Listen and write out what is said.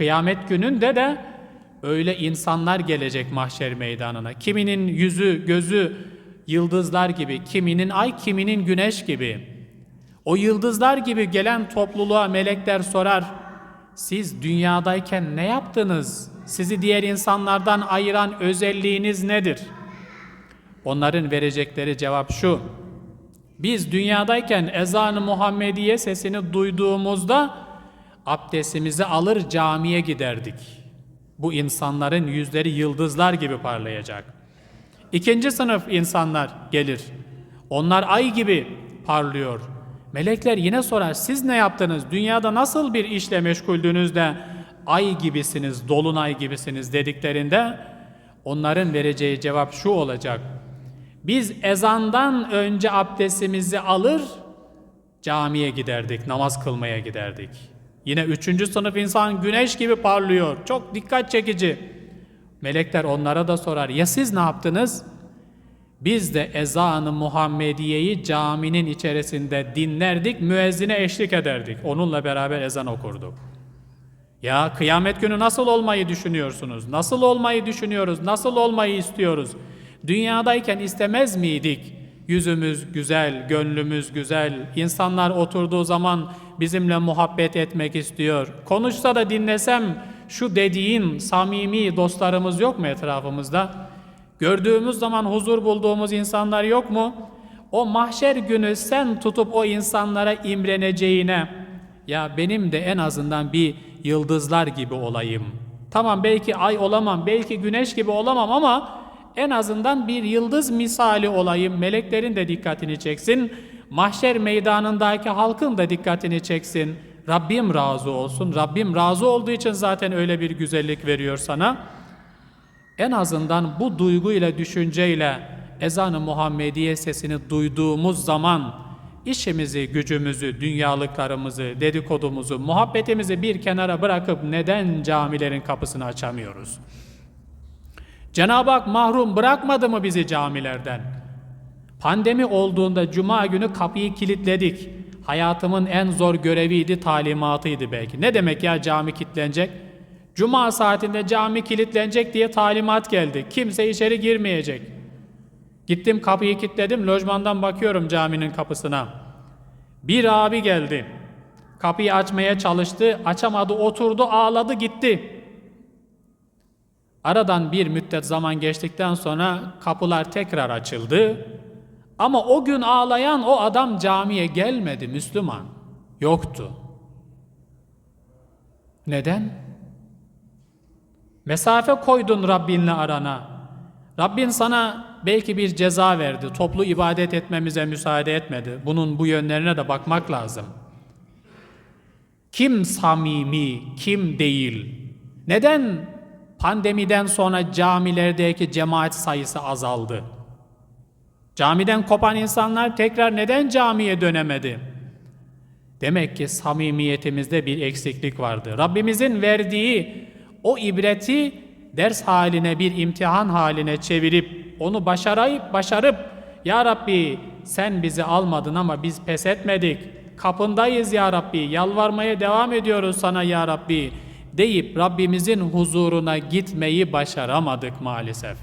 kıyamet gününde de öyle insanlar gelecek mahşer meydanına. Kiminin yüzü, gözü yıldızlar gibi, kiminin ay, kiminin güneş gibi. O yıldızlar gibi gelen topluluğa melekler sorar. Siz dünyadayken ne yaptınız? Sizi diğer insanlardan ayıran özelliğiniz nedir? Onların verecekleri cevap şu. Biz dünyadayken ezan-ı Muhammediye sesini duyduğumuzda abdestimizi alır camiye giderdik. Bu insanların yüzleri yıldızlar gibi parlayacak. İkinci sınıf insanlar gelir. Onlar ay gibi parlıyor. Melekler yine sorar siz ne yaptınız? Dünyada nasıl bir işle meşguldünüz de ay gibisiniz, dolunay gibisiniz dediklerinde onların vereceği cevap şu olacak. Biz ezandan önce abdestimizi alır camiye giderdik, namaz kılmaya giderdik. Yine üçüncü sınıf insan güneş gibi parlıyor. Çok dikkat çekici. Melekler onlara da sorar. Ya siz ne yaptınız? Biz de ezanı Muhammediye'yi caminin içerisinde dinlerdik, müezzine eşlik ederdik. Onunla beraber ezan okurduk. Ya kıyamet günü nasıl olmayı düşünüyorsunuz? Nasıl olmayı düşünüyoruz? Nasıl olmayı istiyoruz? Dünyadayken istemez miydik? Yüzümüz güzel, gönlümüz güzel. İnsanlar oturduğu zaman bizimle muhabbet etmek istiyor. Konuşsa da dinlesem şu dediğin samimi dostlarımız yok mu etrafımızda? Gördüğümüz zaman huzur bulduğumuz insanlar yok mu? O mahşer günü sen tutup o insanlara imreneceğine ya benim de en azından bir yıldızlar gibi olayım. Tamam belki ay olamam, belki güneş gibi olamam ama en azından bir yıldız misali olayım. Meleklerin de dikkatini çeksin. Mahşer meydanındaki halkın da dikkatini çeksin. Rabbim razı olsun. Rabbim razı olduğu için zaten öyle bir güzellik veriyor sana. En azından bu duyguyla, düşünceyle ezan-ı Muhammediye sesini duyduğumuz zaman işimizi, gücümüzü, dünyalıklarımızı, dedikodumuzu, muhabbetimizi bir kenara bırakıp neden camilerin kapısını açamıyoruz? Cenab-ı Hak mahrum bırakmadı mı bizi camilerden? Pandemi olduğunda cuma günü kapıyı kilitledik. Hayatımın en zor göreviydi, talimatıydı belki. Ne demek ya cami kilitlenecek? Cuma saatinde cami kilitlenecek diye talimat geldi. Kimse içeri girmeyecek. Gittim kapıyı kilitledim, lojmandan bakıyorum caminin kapısına. Bir abi geldi. Kapıyı açmaya çalıştı, açamadı, oturdu, ağladı, gitti. Aradan bir müddet zaman geçtikten sonra kapılar tekrar açıldı. Ama o gün ağlayan o adam camiye gelmedi Müslüman. Yoktu. Neden? Mesafe koydun Rabbinle arana. Rabbin sana belki bir ceza verdi. Toplu ibadet etmemize müsaade etmedi. Bunun bu yönlerine de bakmak lazım. Kim samimi, kim değil? Neden pandemiden sonra camilerdeki cemaat sayısı azaldı? Camiden kopan insanlar tekrar neden camiye dönemedi? Demek ki samimiyetimizde bir eksiklik vardı. Rabbimizin verdiği o ibreti ders haline bir imtihan haline çevirip onu başarayıp başarıp Ya Rabbi sen bizi almadın ama biz pes etmedik. Kapındayız Ya Rabbi. Yalvarmaya devam ediyoruz sana Ya Rabbi deyip Rabbimizin huzuruna gitmeyi başaramadık maalesef.